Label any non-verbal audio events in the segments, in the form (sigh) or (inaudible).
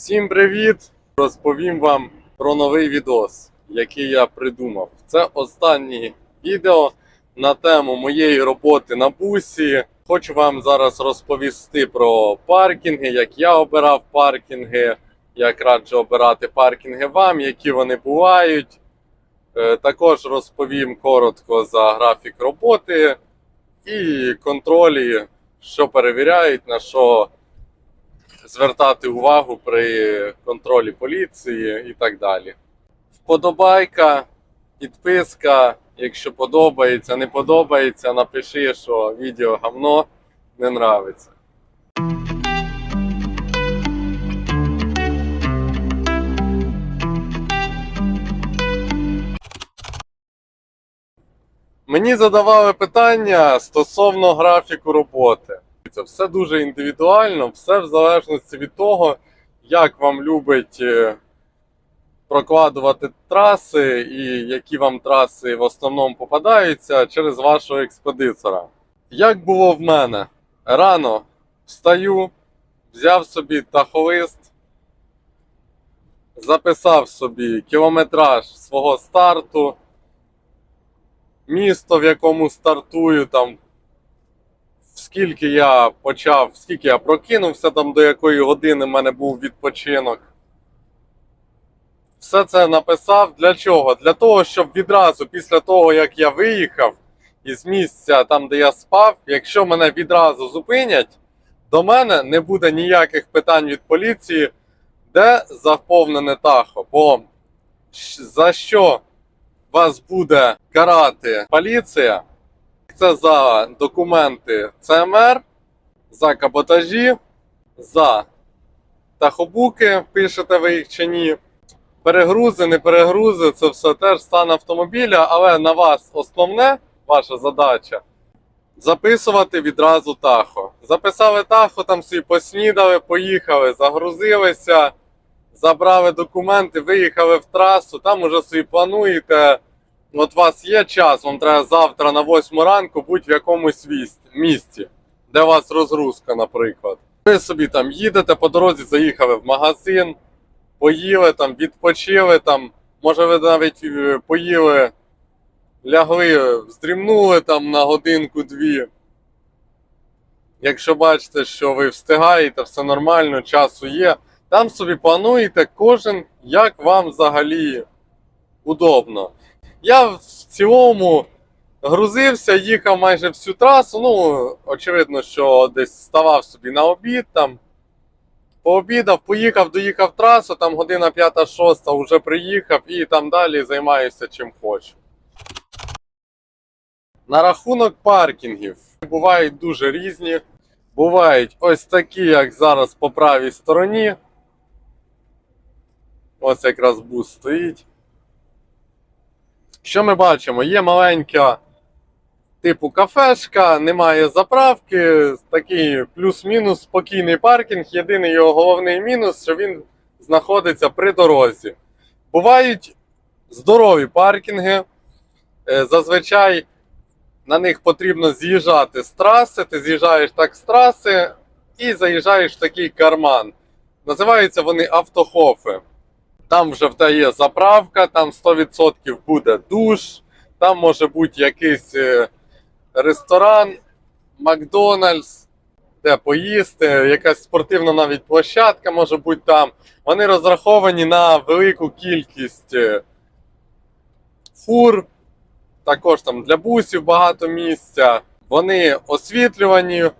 Всім привіт! Розповім вам про новий відос, який я придумав. Це останнє відео на тему моєї роботи на бусі. Хочу вам зараз розповісти про паркінги, як я обирав паркінги, як раджу обирати паркінги вам, які вони бувають. Е, Також розповім коротко за графік роботи і контролі, що перевіряють, на що звертати увагу при контролі поліції і так далі. Вподобайка, підписка. Якщо подобається, не подобається, напиши, що відео гавно не нравиться. Мені задавали питання стосовно графіку роботи. Це все дуже індивідуально, все в залежності від того, як вам любить е, прокладувати траси і які вам траси в основному попадаються через вашого експедитора. Як було в мене? Рано встаю, взяв собі тахолист, записав собі кілометраж свого старту, місто, в якому стартую, там скільки я почав, скільки я прокинувся, там до якої години в мене був відпочинок. Все це написав для чого? Для того, щоб відразу після того, як я виїхав із місця, там, де я спав, якщо мене відразу зупинять, до мене не буде ніяких питань від поліції, де заповнене тахо. Бо за що вас буде карати поліція? Це за документи ЦМР, за каботажі, за тахобуки, пишете ви їх чи ні. Перегрузи, не перегрузи, це все теж стан автомобіля, але на вас основне, ваша задача записувати відразу тахо. Записали тахо, там собі поснідали, поїхали, загрузилися, забрали документи, виїхали в трасу, там уже собі плануєте. От у вас є час, вам треба завтра на 8 ранку бути в якомусь місці, де у вас розгрузка, наприклад. Ви собі там їдете по дорозі, заїхали в магазин, поїли там, відпочили там, може ви навіть е, поїли, лягли, здрімнули там на годинку-дві. Якщо бачите, що ви встигаєте, все нормально, часу є, там собі плануєте кожен, як вам взагалі удобно. Я в цілому грузився, їхав майже всю трасу. Ну, очевидно, що десь ставав собі на обід там. Пообідав, поїхав, доїхав трасу, там година 5-6 вже приїхав і там далі займаюся чим хочу. На рахунок паркінгів бувають дуже різні. Бувають ось такі, як зараз по правій стороні. Ось якраз бус стоїть. Що ми бачимо? Є маленька типу кафешка, немає заправки, такий плюс-мінус спокійний паркінг. Єдиний його головний мінус, що він знаходиться при дорозі. Бувають здорові паркінги. Е, Зазвичай на них потрібно з'їжджати з траси. Ти з'їжджаєш так з траси і заїжджаєш в такий карман. Називаються вони автохофи. Там вже в є заправка, там 100% буде душ, там може бути якийсь е, ресторан, Макдональдс, де поїсти, якась спортивна навіть площадка може бути там. Вони розраховані на велику кількість е, фур, також там для бусів багато місця. Вони освітлювані,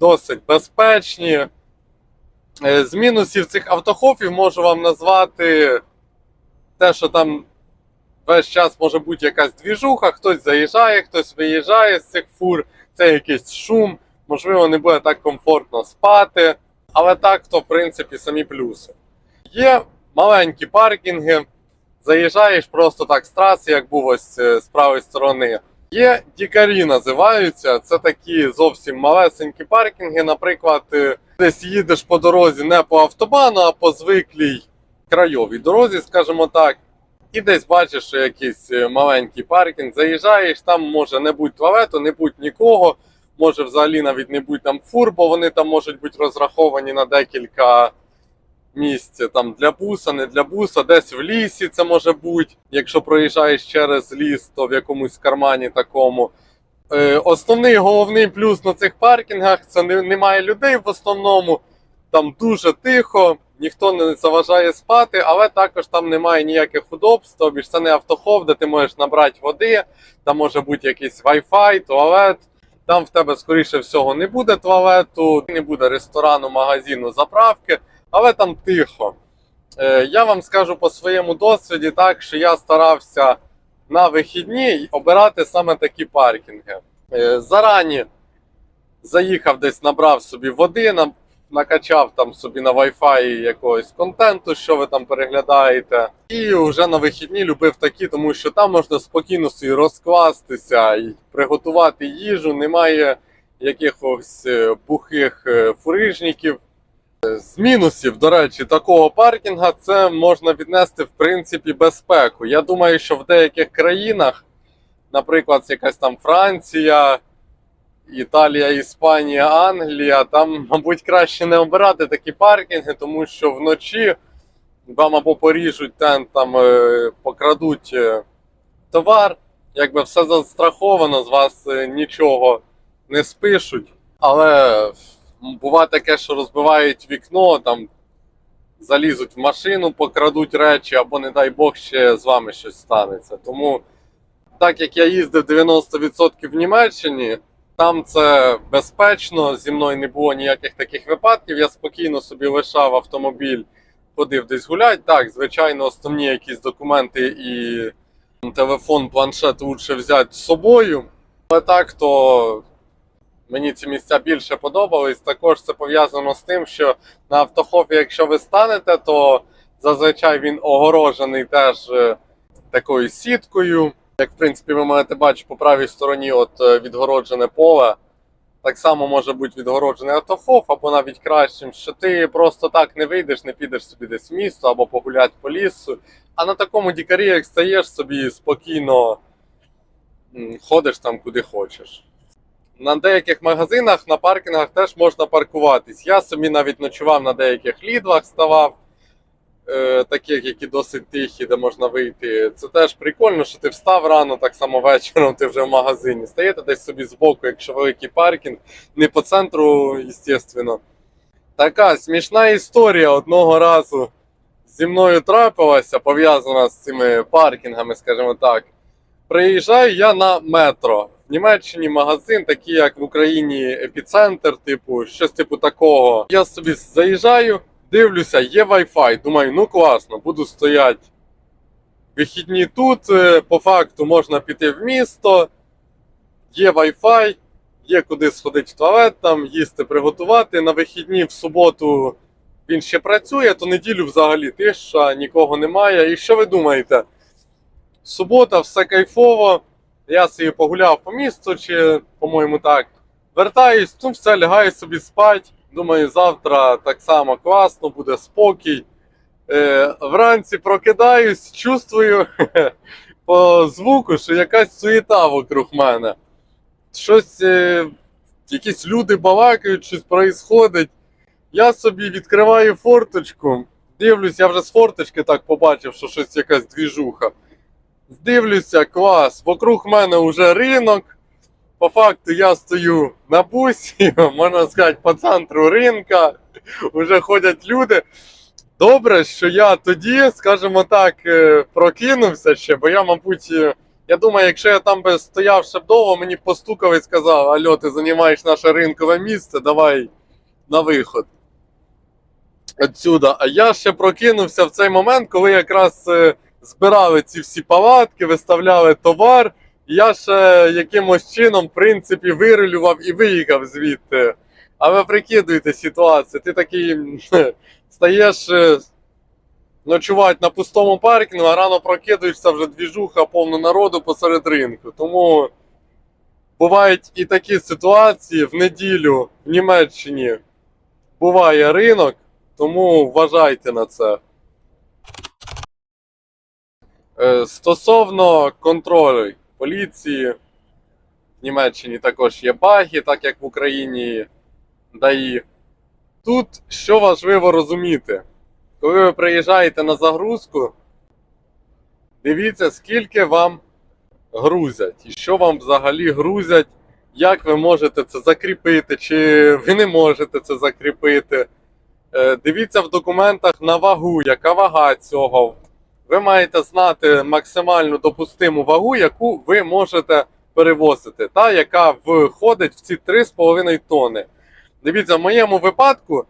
досить безпечні. Е, З мінусів цих автохофів можу вам назвати те, що там весь час може бути якась двіжуха, хтось заїжджає, хтось виїжджає з цих фур, це якийсь шум, можливо, не буде так комфортно спати. Але так, то в принципі самі плюси. Є маленькі паркінги, заїжджаєш просто так з траси, як був ось е, з правої сторони. Є дікарі називаються. Це такі зовсім малесенькі паркінги. Наприклад, е, десь їдеш по дорозі не по автобану, а по звиклій крайовій дорозі, скажімо так. І десь бачиш, якийсь е, маленький паркінг, заїжджаєш, там може не бути туалету, не бути нікого, може взагалі навіть не бути там фур, бо вони там можуть бути розраховані на декілька місце там для буса, не для буса, десь в лісі це може бути. Якщо проїжджаєш через ліс, то в якомусь кармані такому. Е, Основний головний плюс на цих паркінгах це не, немає людей в основному. Там дуже тихо, ніхто не заважає спати, але також там немає ніяких удобств. Тобі ж це не автохов, де ти можеш набрати води, там може бути якийсь Wi-Fi, туалет. Там в тебе, скоріше всього, не буде туалету, не буде ресторану, магазину, заправки, але там тихо. Е, я вам скажу по своєму досвіді так, що я старався на вихідні обирати саме такі паркінги. Е, зарані заїхав десь, набрав собі води, накачав там собі на Wi-Fi якогось контенту, що ви там переглядаєте. І вже на вихідні любив такі, тому що там можна спокійно собі розкластися і приготувати їжу. Немає якихось е, бухих фурижників. З мінусів, до речі, такого паркінга це можна віднести в принципі безпеку. Я думаю, що в деяких країнах, наприклад, якась там Франція, Італія, Іспанія, Англія, там, мабуть, краще не обирати такі паркінги, тому що вночі вам або поріжуть тент, там е, покрадуть е, товар, якби все застраховано, з вас е, нічого не спишуть. Але буває таке, що розбивають вікно, там залізуть в машину, покрадуть речі, або, не дай Бог, ще з вами щось станеться. Тому, так як я їздив 90% в Німеччині, там це безпечно, зі мною не було ніяких таких випадків. Я спокійно собі лишав автомобіль, ходив десь гулять. Так, звичайно, основні якісь документи і телефон, планшет лучше взяти з собою. Але так, то мені ці місця більше подобались. Також це пов'язано з тим, що на автохофі, якщо ви станете, то зазвичай він огорожений теж е, такою сіткою. Як в принципі ви можете бачити по правій стороні, от е, відгороджене поле. Так само може бути відгороджений автохоф, або навіть кращим, що ти просто так не вийдеш, не підеш собі десь в місто або погуляти по лісу. А на такому дікарі, як стаєш собі спокійно ходиш там куди хочеш. На деяких магазинах, на паркінгах теж можна паркуватись. Я собі навіть ночував на деяких лідлах, ставав, е, таких, які досить тихі, де можна вийти. Це теж прикольно, що ти встав рано, так само вечором ти вже в магазині. Стаєте десь собі збоку, якщо великий паркінг, не по центру, звісно. Така смішна історія одного разу зі мною трапилася, пов'язана з цими паркінгами, скажімо так. Приїжджаю я на метро. В Німеччині магазин, такий як в Україні епіцентр, типу, щось типу такого. Я собі заїжджаю, дивлюся, є Wi-Fi. Думаю, ну класно, буду стояти. Вихідні тут, е, по факту можна піти в місто, є Wi-Fi, є куди сходити в туалет, там їсти приготувати. На вихідні в суботу він ще працює, то неділю взагалі тиша, нікого немає. І що ви думаєте? Субота, все кайфово. Я собі погуляв по місту, чи, по-моєму, так. Вертаюсь, ну все, лягаю собі спать. Думаю, завтра так само класно, буде спокій. Е, вранці прокидаюсь, чувствую (laughs) по звуку, що якась суєта вокруг мене. Щось, е, якісь люди балакають, щось происходить. Я собі відкриваю форточку, дивлюсь, я вже з форточки так побачив, що щось якась двіжуха. Дивлюся, клас. Вокруг мене вже ринок. По факту я стою на бусі, (laughs) можна сказати, по центру ринка. Вже ходять люди. Добре, що я тоді, скажімо так, е, прокинувся ще, бо я, мабуть, е, я думаю, якщо я там би стояв ще довго, мені постукав і сказав: Альо, ти займаєш наше ринкове місце, давай на виход. Отсюда. А я ще прокинувся в цей момент, коли якраз е, збирали ці всі палатки, виставляли товар. І я ще якимось чином, в принципі, вирулював і виїхав звідти. А ви прикидуєте ситуацію, ти такий (laughs) стаєш е, ночувати на пустому паркінгу, а рано прокидуєшся вже двіжуха повно народу посеред ринку. Тому бувають і такі ситуації в неділю в Німеччині буває ринок, тому вважайте на це. Е, Стосовно контролю поліції, в Німеччині також є баги, так як в Україні ДАІ. Тут що важливо розуміти: коли ви приїжджаєте на загрузку, дивіться, скільки вам грузять і що вам взагалі грузять, як ви можете це закріпити, чи ви не можете це закріпити. Е, Дивіться в документах на вагу, яка вага цього. Ви маєте знати максимальну допустиму вагу, яку ви можете перевозити, та яка входить в ці 3,5 тонни. Дивіться, в моєму випадку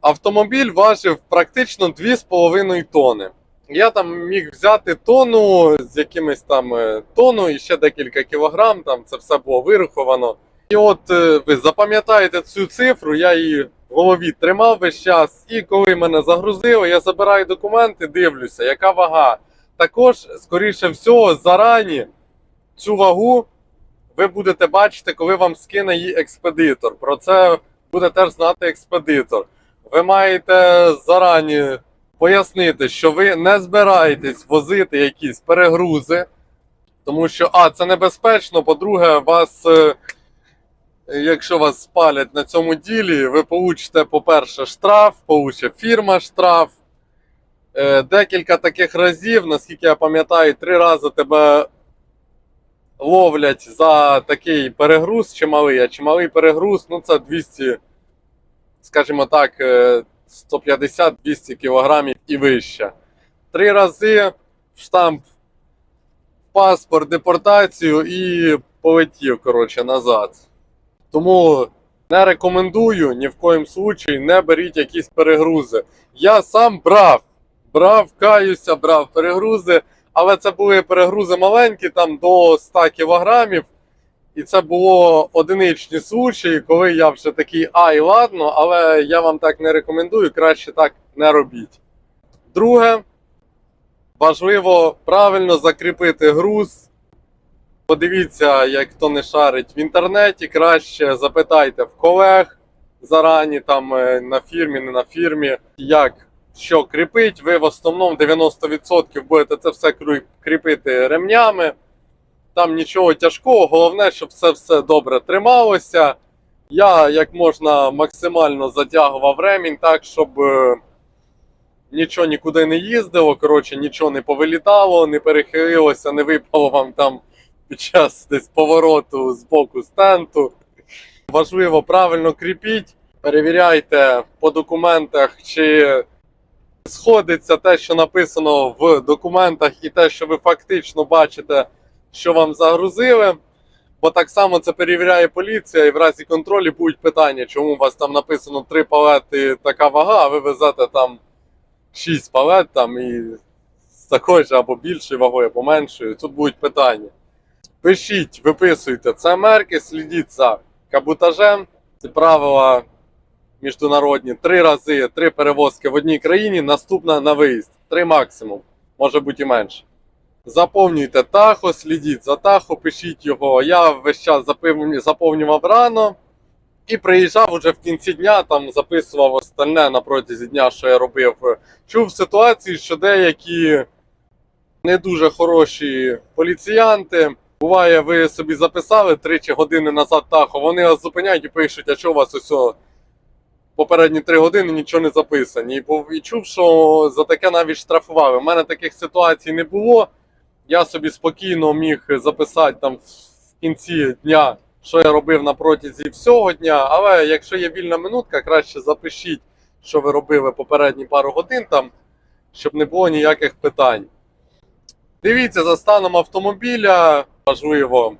автомобіль важив практично 2,5 тонни. Я там міг взяти тонну з якимось там е, тонну і ще декілька кілограм, там це все було вираховано. І от е, ви запам'ятаєте цю цифру, я її голові тримав весь час, і коли мене загрузили, я забираю документи, дивлюся, яка вага. Також, скоріше всього, зарані цю вагу ви будете бачити, коли вам скине її експедитор. Про це буде теж знати експедитор. Ви маєте зарані пояснити, що ви не збираєтесь возити якісь перегрузи, тому що А, це небезпечно. По-друге, вас, е, якщо вас спалять на цьому ділі, ви получите, по-перше, штраф, получить фірма штраф. Е, Декілька таких разів, наскільки я пам'ятаю, три рази тебе ловлять за такий перегруз чималий, а чималий перегруз, ну це 200, скажімо так, е, 150-200 кілограмів і вище. Три рази штамп, паспорт, депортацію і полетів, коротше, назад. Тому не рекомендую ні в коїм случаї не беріть якісь перегрузи. Я сам брав, брав, каюся, брав перегрузи, але це були перегрузи маленькі, там до 100 кілограмів. І це було одиничні случаї, коли я вже такий, ай, ладно, але я вам так не рекомендую, краще так не робіть. Друге, важливо правильно закріпити груз. Подивіться, як хто не шарить в інтернеті, краще запитайте в колег зарані, там е, на фірмі, не на фірмі, як що кріпить. Ви в основному 90% будете це все кріпити ремнями. Там нічого тяжкого, головне, щоб це все добре трималося. Я як можна максимально затягував ремінь так, щоб е, нічого нікуди не їздило, коротше, нічого не повилітало, не перехилилося, не випало вам там під час десь повороту з боку стенту. Важливо правильно кріпіть, перевіряйте по документах, чи сходиться те, що написано в документах, і те, що ви фактично бачите що вам загрузили. Бо так само це перевіряє поліція, і в разі контролю будуть питання, чому у вас там написано 3 палети така вага, а ви везете там 6 палет там і з такою ж або більшою вагою, або меншою. Тут будуть питання. Пишіть, виписуйте це мерки, слідіть за кабутажем. Це правила міжнародні. Три рази, три перевозки в одній країні, наступна на виїзд. Три максимум, може бути і менше. Заповнюйте тахо, слідіть за тахо, пишіть його. Я весь час заповнював рано і приїжджав уже в кінці дня, там записував остальне на протязі дня, що я робив. Чув ситуації, що деякі не дуже хороші поліціянти. Буває, ви собі записали 3 години назад тахо, вони вас зупиняють і пишуть, а що у вас ось попередні 3 години нічого не записані. І, і чув, що за таке навіть штрафували. У мене таких ситуацій не було я собі спокійно міг записати там в кінці дня, що я робив на протязі всього дня. Але якщо є вільна минутка, краще запишіть, що ви робили попередні пару годин там, щоб не було ніяких питань. Дивіться за станом автомобіля, важливо,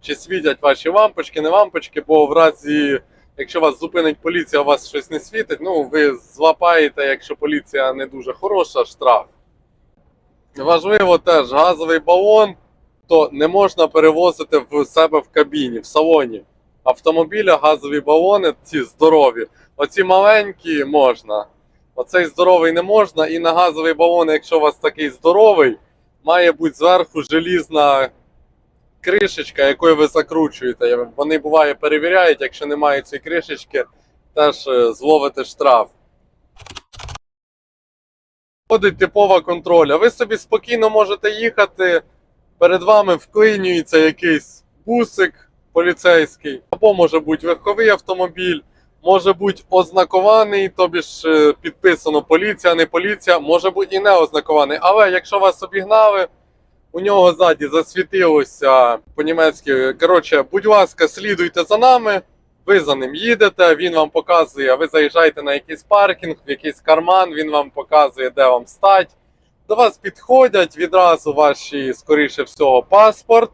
чи світять ваші лампочки, не лампочки, бо в разі, якщо вас зупинить поліція, у вас щось не світить, ну ви злапаєте, якщо поліція не дуже хороша, штраф. Важливо теж газовий балон, то не можна перевозити в себе в кабіні, в салоні. Автомобіля газові балони, ці здорові. Оці маленькі можна. Оцей здоровий не можна. І на газовий балон, якщо у вас такий здоровий, має бути зверху желізна кришечка, якою ви закручуєте. Вони буває перевіряють, якщо немає цієї кришечки, теж е, зловите штраф. Входить типова контроля. Ви собі спокійно можете їхати, перед вами вклинюється якийсь бусик поліцейський, або може бути легковий автомобіль. може бути ознакований, тобі ж е, підписано поліція, не поліція, може бути і не ознакований. Але якщо вас обігнали, у нього ззаді засвітилося по-німецьки. Коротше, будь ласка, слідуйте за нами. Ви за ним їдете, він вам показує, ви заїжджаєте на якийсь паркінг, в якийсь карман, він вам показує, де вам стать. До вас підходять відразу ваші, скоріше всього, паспорт,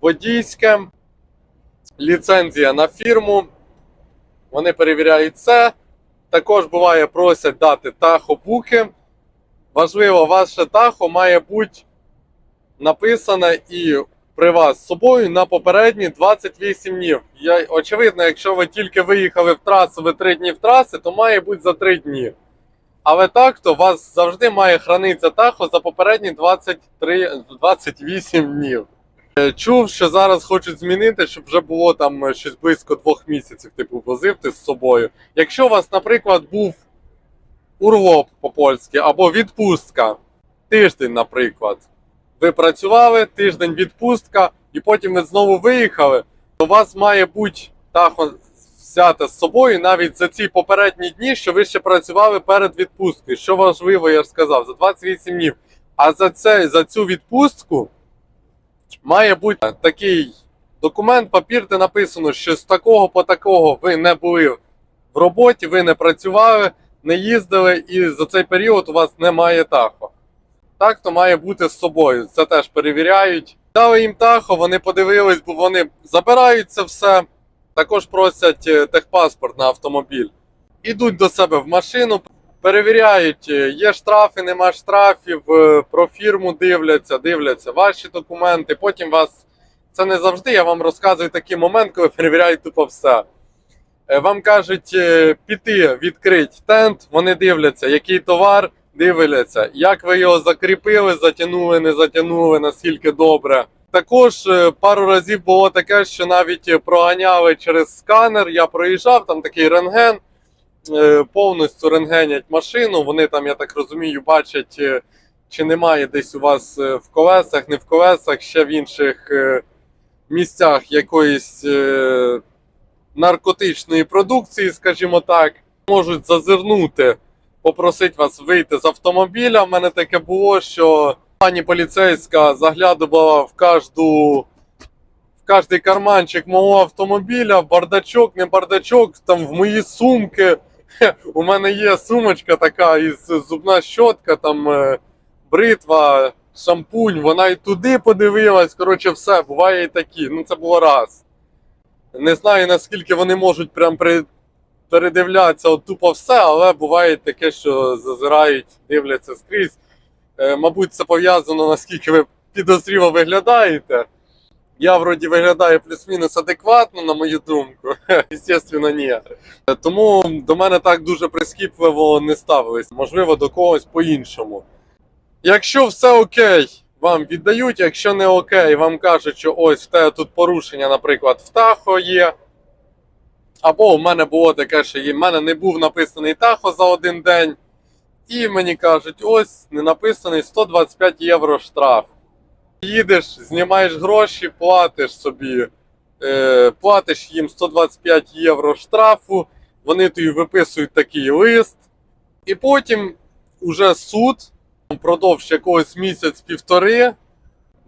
водійське, ліцензія на фірму. Вони перевіряють це. Також буває, просять дати тахобуки. Важливо, ваше тахо має бути написане і при вас з собою на попередні 28 днів. Я, очевидно, якщо ви тільки виїхали в трасу, ви 3 дні в траси, то має бути за 3 дні. Але так, то вас завжди має хранитися тахо за попередні 23, 28 днів. Е, Чув, що зараз хочуть змінити, щоб вже було там е, щось близько двох місяців, типу, возив ти з собою. Якщо у вас, наприклад, був урлоп по-польськи або відпустка, тиждень, наприклад, ви працювали, тиждень відпустка, і потім ви знову виїхали, то у вас має бути тахо взяти з собою навіть за ці попередні дні, що ви ще працювали перед відпусткою. Що важливо, я ж сказав, за 28 днів. А за, це, за цю відпустку має бути такий документ, папір, де написано, що з такого по такого ви не були в роботі, ви не працювали, не їздили, і за цей період у вас немає тахо. Так, то має бути з собою. Це теж перевіряють. Дали їм тахо, вони подивились, бо вони забирають це все. Також просять е, техпаспорт на автомобіль. Ідуть до себе в машину, перевіряють, е, є штрафи, нема штрафів, е, про фірму дивляться, дивляться ваші документи. Потім вас. Це не завжди, я вам розказую такий момент, коли (laughs) перевіряють тупо все. Вам кажуть піти, відкрити тент, вони дивляться, який товар, дивляться, як ви його закріпили, затягнули, не затягнули, наскільки добре. Також е, пару разів було таке, що навіть проганяли через сканер. Я проїжджав, там такий рентген, е, повністю рентгенять машину. Вони там, я так розумію, бачать, е, чи немає десь у вас в колесах, не в колесах, ще в інших місцях якоїсь наркотичної продукції, скажімо так, можуть зазирнути, попросити вас вийти з автомобіля. У мене таке було, що пані поліцейська заглядувала в кожну. Кожний карманчик мого автомобіля, бардачок, не бардачок, там в мої сумки. У мене є сумочка така із зубна щотка, там е, бритва, шампунь, вона і туди подивилась. Коротше, все, буває і такі. Ну це було раз. Не знаю наскільки вони можуть прям. Передивлятися от тупо все, але буває таке, що зазирають, дивляться скрізь. Е, мабуть, це пов'язано, наскільки ви підозріло виглядаєте. Я вроді виглядаю плюс-мінус адекватно, на мою думку. (laughs) Звісно, ні. Е, Тому до мене так дуже прискіпливо не ставились. Можливо, до когось по-іншому. Якщо все окей, вам віддають, якщо не окей, вам кажуть, що ось в тебе тут порушення, наприклад, в Тахо є. Або в мене було таке, що в мене не був написаний Тахо за один день. І мені кажуть, ось не написаний 125 євро штраф. Їдеш, знімаєш гроші, платиш собі, е, платиш їм 125 євро штрафу, вони тобі виписують такий лист. І потім уже суд впродовж якогось місяць-півтори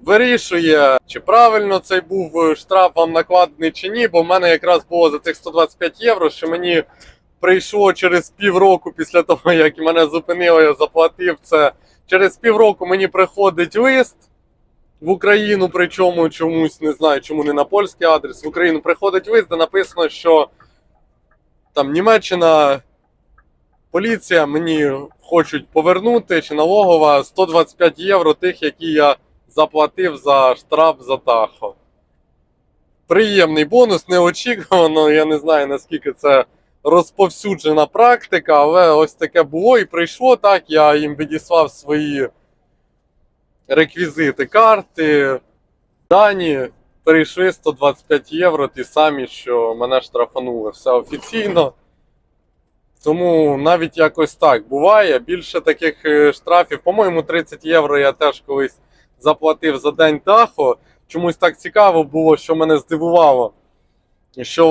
вирішує, чи правильно цей був е, штраф вам накладений чи ні, бо в мене якраз було за цих 125 євро, що мені прийшло через півроку після того, (laughs) як мене зупинили, я заплатив це. Через півроку мені приходить лист в Україну, причому чомусь не знаю, чому не на польський адрес. В Україну приходить лист, де написано, що там Німеччина, поліція мені хочуть повернути чи налогова 125 євро тих, які я заплатив за штраф за Тахо. Приємний бонус, неочікувано. Я не знаю наскільки це розповсюджена практика, але ось таке було і прийшло так. Я їм відіслав свої реквізити карти, дані. Перейшли 125 євро, ті самі, що мене штрафанули. Все офіційно. Тому навіть якось так буває. Більше таких е, штрафів, по-моєму, 30 євро я теж колись заплатив за день Тахо. Чомусь так цікаво було, що мене здивувало. що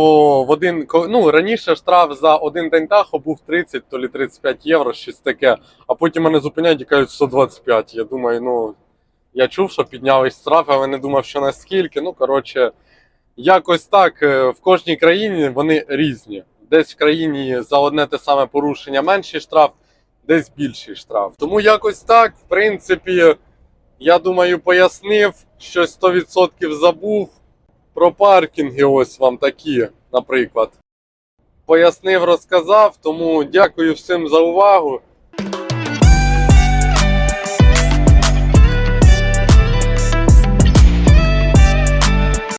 в один ну, раніше штраф за один день тахо був 30 то лі 35 євро, щось таке. А потім мене зупиняють і кажуть 125. Я думаю, ну я чув, що піднялись штрафи, але не думав, що наскільки. Ну, коротше, якось так. е, В кожній країні вони різні. Десь в країні за одне те саме порушення менший штраф, десь більший штраф. Тому якось так, в принципі, я думаю, пояснив, щось 100% забув. Про паркінги ось вам такі, наприклад. Пояснив, розказав, тому дякую всім за увагу.